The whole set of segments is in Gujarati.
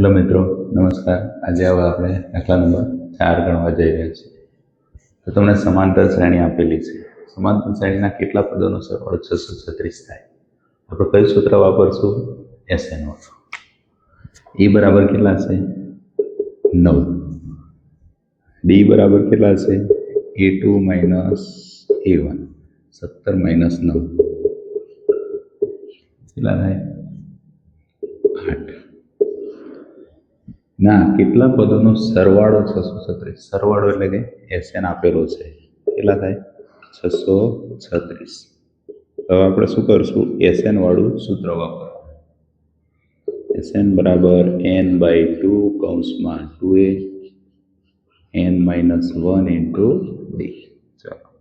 હેલો મિત્રો, નમસ્કાર. આજે હવે આપણે દાખલા નંબર ચાર ગણવા જઈ રહ્યા છીએ. તો તમને સમાંતર શ્રેણી આપેલી છે. સમાંતર શ્રેણીના કેટલા પદોનો સરવાળો છસો છત્રીસ થાય? આપણે કયું સૂત્ર વાપરશું? એસ એન ઈ બરાબર કેટલા છે? નવ. ડી બરાબર કેટલા છે? A two minus A one સત્તર માઇનસ નવ. કેટલા થાય આઠ ના કેટલા પદોનો સરવાળો છસો છત્રીસ. સરવાળો એટલે કે એસએન આપેલો છે. કેટલા થાય? છસો છત્રીસ. હવે આપણે શું કરશું? એસએન વાળું સૂત્ર વાપરવાનું. એસએન બરાબર એન બાય ટુ કૌંસમાં two A N minus one into D ચાલો.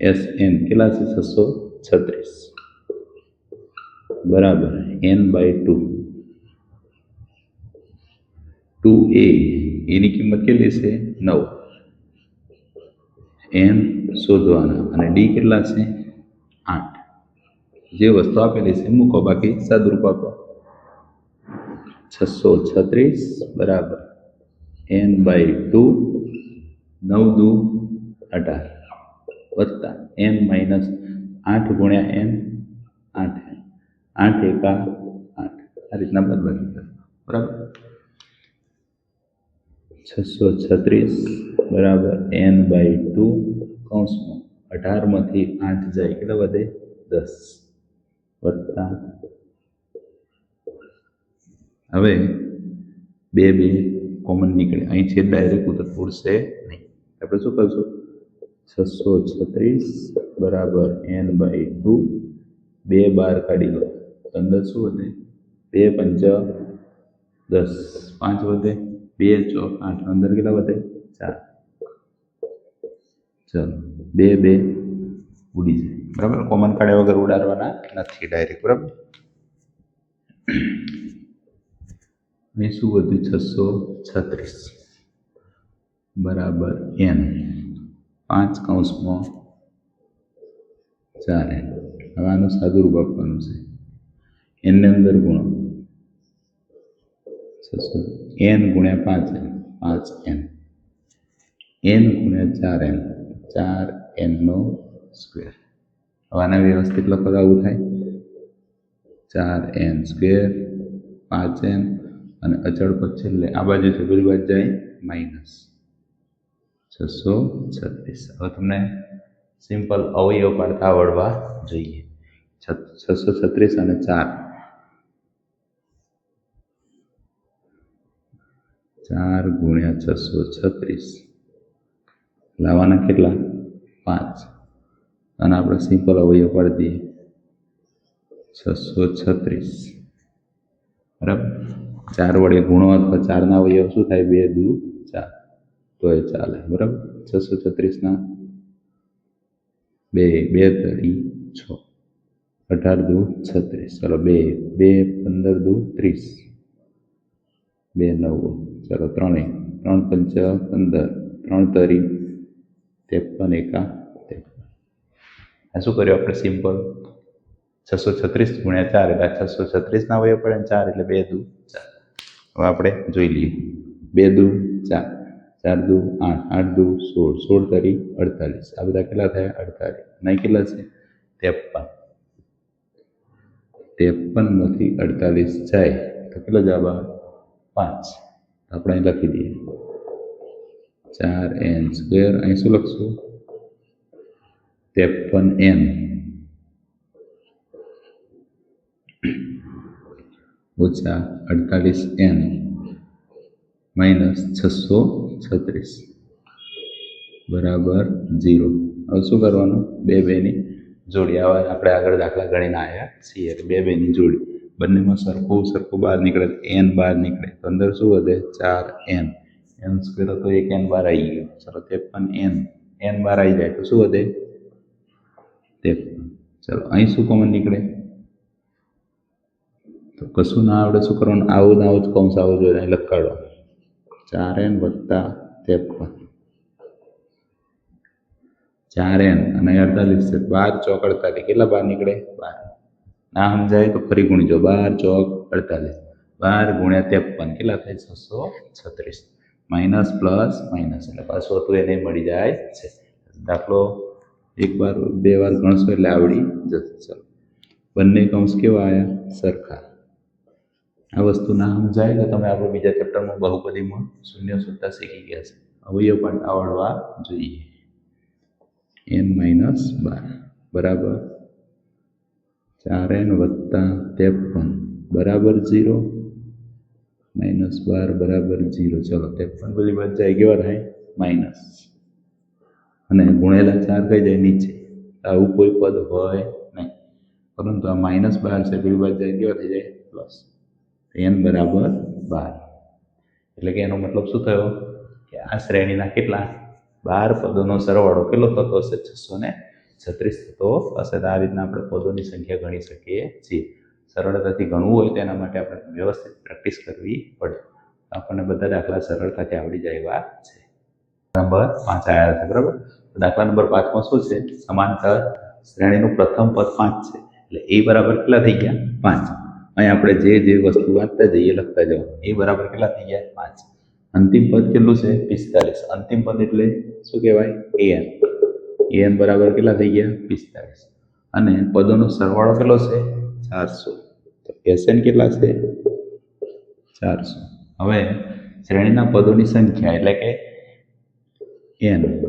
એસ એન કેટલા છે? છસો છત્રીસ. બરાબર. N by two. Two A એની કિંમત કેટલી છે નવ. એન શોધવાના. અને ડી કેટલા છે આઠ. જે વસ્તુ આપેલી છે, મૂકો. બાકી સદરૂપ આપો. છસો છત્રીસ, બરાબર. એન બાય ટુ નવ દુ અઢાર. વત્તા. એન માઇનસ આઠ ગુણ્યા એન આઠ. આઠ એકા આઠ. આ રીતના બરાબર? છસો છત્રીસ બરાબર એન બાય ટુ કૌંસમાં અઢારમાંથી આઠ જાય, કેટલા વધે? દસ. વત્તા. હવે બે બે કોમન નીકળે. અહીં છે ડાયરેક્ટ ઉત્તર ઉડશે નહીં. આપણે શું કરશું? છસો છત્રીસ બરાબર એન બાય ટુ બે બાર કાઢી લો. અંદર શું વધે? બે પંચ દસ. પાંચ વધે? બે ચોક આઠ અંદર કેટલા વધે ચાર. ચલો, બે બે ઉડી જાય. બરાબર? કોમન કાઢ્યા વગર ઉડાડવાના નથી ડાયરેક્ટ બરાબર? અહીં શું વધ્યું છસો છત્રીસ. બરાબર, એન. પાંચ કૌંસમાં ચાર એન. હવે આનું સાદું રૂપ આપવાનું છે. એનની અંદર ગુણો. છસો એન ગુણ્યા પાંચ એન પાંચ એન એન ગુણ્યા ચાર એન ચાર એનનો સ્ક્વેર. હવે આના વ્યવસ્થિત લખો તો આવું થાય. ચાર એન સ્ક્વેર, પાંચ એન અને અચળ પદ છેલ્લે. આ બાજુ છે પેલી બાજુ જાય માઇનસ. છસો છત્રીસ. હવે તમને સિમ્પલ અવયવ પાડતા આવડવા જોઈએ. છસો છત્રીસ અને ચાર. ચાર ગુણ્યા છસો છત્રીસ. લાવવાના કેટલા? પાંચ. અને આપણે સિમ્પલ અવયવ પાડી દઈએ. છસો છત્રીસ. બરાબર? ચાર વડે ગુણો અથવા ચારના અવયવ શું થાય? બે, દુ, ચાર. તો એ ચાલે. બરાબર? છસો છત્રીસના બે બે તરી છ. અઢાર, દુ, છત્રીસ. ચલો, બે બે, પંદર, દુ, ત્રીસ. બે નવ, ચલો ત્રણે ત્રણ પંચ પંદર. ત્રણ તરી, ત્રેપન એકા ત્રેપન. આ શું કર્યું આપણે? સિમ્પલ. છસો છત્રીસ ગુણ્યા ચાર, એટલે છસો છત્રીસના હોય પડે ચાર, એટલે બે દુ ચાર. હવે આપણે જોઈ લઈએ. બે દુ ચાર. ચાર દુ આઠ. આઠ દુ સોળ. સોળ તરી અડતાલીસ. આ બધા કેટલા થયા? અડતાલીસ. નહીં કેટલા છે? ત્રેપન. ત્રેપનમાંથી અડતાલીસ જાય. તો કેટલો જવાબ આવે? પાંચ. આપણે અહીં લખી દઈએ. ચાર એન સ્ક્વેર. અહીં શું લખશું? ત્રેપન એન. ઓછા અડતાલીસ એન. માઇનસ છસો છત્રીસ. બરાબર ઝીરો. હવે શું કરવાનું? બે બેની જોડી. આવા આપણે આગળ દાખલા ગણીને આવ્યા છીએ. બે બેની જોડી. બંનેમાં સરખું સરખું બહાર નીકળે એન બહાર નીકળે. તો અંદર શું વધે? ચાર એન એન સ્ક્વેર હતો એક એન બહાર આવી ગયો. ચલો, ત્રેપન એન એન બહાર આવી જાય તો શું વધે? ત્રેપન. ચલો, અહીં શું કોમન નીકળે? તો કશું ના આવડે, શું કરવાનું? આવું ના આવું જ કૌંસ આવું જોઈએ લખાડો. ચાર એન વત્તા ત્રેપન. ચાર એન અને અડતાલીસ છે. બાર ચોક કેટલા બાર નીકળે? બાર. ના સમજાય તો ફરી ગુણી જો બાર ચોક અડતાલીસ. બાર ગુણ્યા ત્રેપન. કેટલા થાય? છસો છત્રીસ. Minus plus minus. એટલે પાછું હતું એને મળી જાય છે. દાખલો એક વાર, બે વાર ગણશો એટલે આવડી જશે. ચાલો. બંને કૌંસ કેવા આવ્યા સરખા. આ વસ્તુ ના સમજાય તો તમે આપણે બીજા ચેપ્ટરમાં બહુપદીમાં શૂન્ય સત્તા શીખી ગયા છે. અવયવ પણ આવડવા જોઈએ. એન માઇનસ બાર. બરાબર? ચાર એન વત્તા ત્રેપન. બરાબર ઝીરો? માઇનસ બાર બરાબર ઝીરો. ચલો, ત્રેપન પેલી બાદ જાય કેવા થાય? માઇનસ. અને ગુણેલા ચાર કઈ જાય નીચે. આવું કોઈ પદ હોય નહીં. પરંતુ આ માઇનસ બાર છે, પેલી બાદ જાય કેવા થઈ જાય? પ્લસ. એન બરાબર બાર. એટલે કે એનો મતલબ શું થયો? કે આ શ્રેણીના કેટલા? બાર પદોનો સરવાળો કેટલો થતો હશે? છસો ને છત્રીસ થતો હશે, તો આ રીતના આપણે પદોની સંખ્યા ગણી શકીએ છીએ. સરળતાથી ગણવું હોય તેના માટે આપણે વ્યવસ્થિત પ્રેક્ટિસ કરવી પડે. આપણને બધા દાખલા સરળતાથી આવડી જાય એવા છે. નંબર પાંચ આવ્યા છે બરાબર? દાખલા નંબર પાંચમાં શું છે? સમાંતર શ્રેણીનું પ્રથમ પદ પાંચ છે. એટલે એ બરાબર કેટલા થઈ ગયા? પાંચ. અહીં આપણે જે જે વસ્તુ વાંચતા જઈએ, લખતા જવાનું એ બરાબર કેટલા થઈ ગયા? પાંચ. અંતિમ પદ કેટલું છે? પિસ્તાલીસ. અંતિમ પદ એટલે શું કહેવાય? એન એન બરાબર કેટલા થઈ ગયા? પિસ્તાલીસ અને પદોનો સરવાળો કેટલો છે? ચારસો. તો એસએન કેટલા છે? ચારસો. હવે શ્રેણીના પદોની સંખ્યા એટલે કે એન.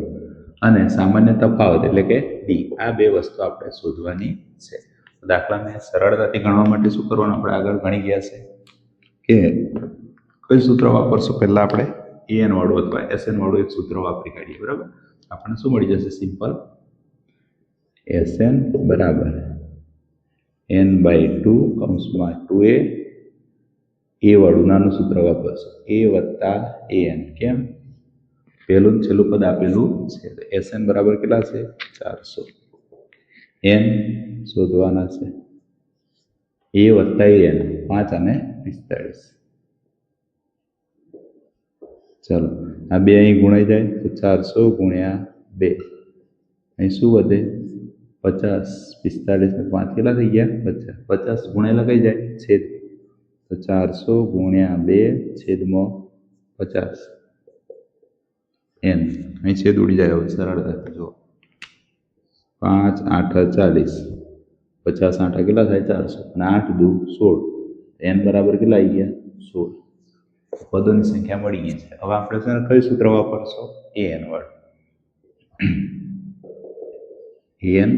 અને સામાન્ય તફાવત એટલે કે ડી. આ બે વસ્તુ આપણે શોધવાની છે. દાખલાને સરળતાથી ગણવા માટે શું કરવાનું? આપણે આગળ ગણી ગયા છે કે કયું સૂત્ર વાપરશું? પહેલાં આપણે એન વાળું અથવા એસએન વાળું એક સૂત્ર વાપરી કાઢીએ, બરાબર? આપણને શું મળી જશે? સિમ્પલ એસ એન બરાબર એન બાય ટુ કૌંસમાં ટુ એ એ વાળું નાનું સૂત્ર વાપરશું. એ વત્તા એ એન કેમ? પહેલું છેલ્લું પદ આપેલું છે. તો એસએન બરાબર કેટલા છે? ચારસો. એન શોધવાના છે. એ વત્તા એન પાંચ અને પિસ્તાળીસ. ચાલો, આ બે અહીં ગુણાઈ જાય તો ચારસો ગુણ્યા બે. અહીં શું વધે? પચાસ. પિસ્તાળીસ ને પાંચ કેટલા થઈ ગયા? પચાસ. પચાસ ગુણેલા કઈ જાય? છેદ. તો ચારસો ગુણ્યા બે છેદમાં પચાસ. એન. અહીં છેદ ઉડી જાય હવે સરળતાથી જુઓ. પાંચ, આઠ, ચાલીસ. પચાસ, આઠ કેટલા થાય? ચારસો. અને આઠ દુ સોળ. એન બરાબર કેટલા આવી ગયા? સોળ. પદોની સંખ્યા મળી ગઈ છે. હવે આપણે છે કયું સૂત્ર વાપરશો? A N word N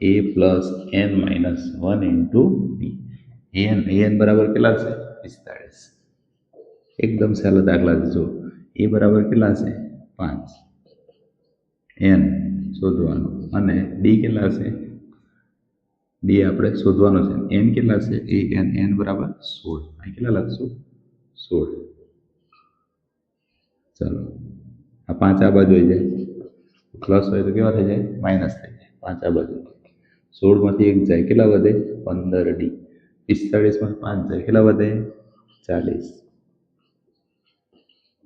A plus N minus one into D N N બરાબર કેટલા છે? પિસ્તાળીસ. એકદમ સહેલો દાખલા જો એ બરાબર કેટલા છે? પાંચ. એન શોધવાનું. અને ડી કેટલા છે? ડી આપણે શોધવાનો છે. એન કેટલા છે? એ એન એન બરાબર સોળ. અહીં કેટલા લખશું? સોળ. ચાલો. આ પાંચ આ બાજુ આવી જાય. પ્લસ હોય તો કેવા થઈ જાય? માઇનસ થઈ જાય. પાંચ આ બાજુ. સોળમાંથી એક જાય કેટલા વધે? પંદર ડી. પિસ્તાળીસમાં પાંચ જાય કેટલા વધે? ચાલીસ.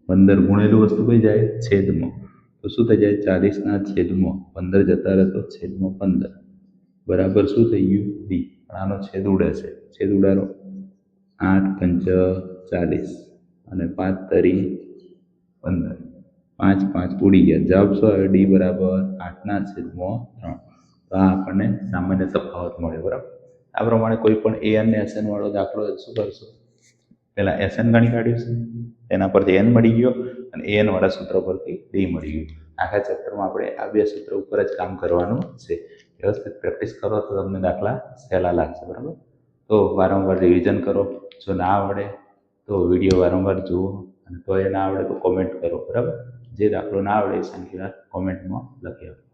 પંદર ગુણેલું વસ્તુ કઈ જાય? છેદમાં. તો શું થઈ જાય? ચાલીસના છેદમાં. પંદર જતા રહે તો છેદમાં પંદર. બરાબર શું થઈ ગયું? ડી. પણ આનો છેદ ઉડે છે. છેદ ઉડાડો. આઠ પંચ ચાલીસ અને પાંચ તરી પંદર. પાંચ પાંચ ઉડી ગયા જવાબ શું ડી બરાબર આઠના છેદમાં ત્રણ. તો આ આપણને સામાન્ય તફાવત મળ્યો, બરાબર? આ પ્રમાણે કોઈ પણ એ અને એસએન વાળો દાખલો શું કરશો? પહેલાં એસએન ગણી કાઢ્યું છે. તેના પરથી એન મળી ગયો અને એન વાળા સૂત્ર પરથી ડી મળી ગયું. આખા ચેપ્ટરમાં આપણે આ બે સૂત્ર ઉપર જ કામ કરવાનું છે. વ્યવસ્થિત પ્રેક્ટિસ કરો તો તમને દાખલા સહેલા લાગશે, બરાબર? તો વારંવાર રિવિઝન કરો. જો ના આવડે તો વીડિયો વારંવાર જુઓ અને તો એ ના આવડે તો કોમેન્ટ કરો, બરાબર? જે દાખલો ના આવડે એ સંખ્યા કોમેન્ટમાં લખી આપો.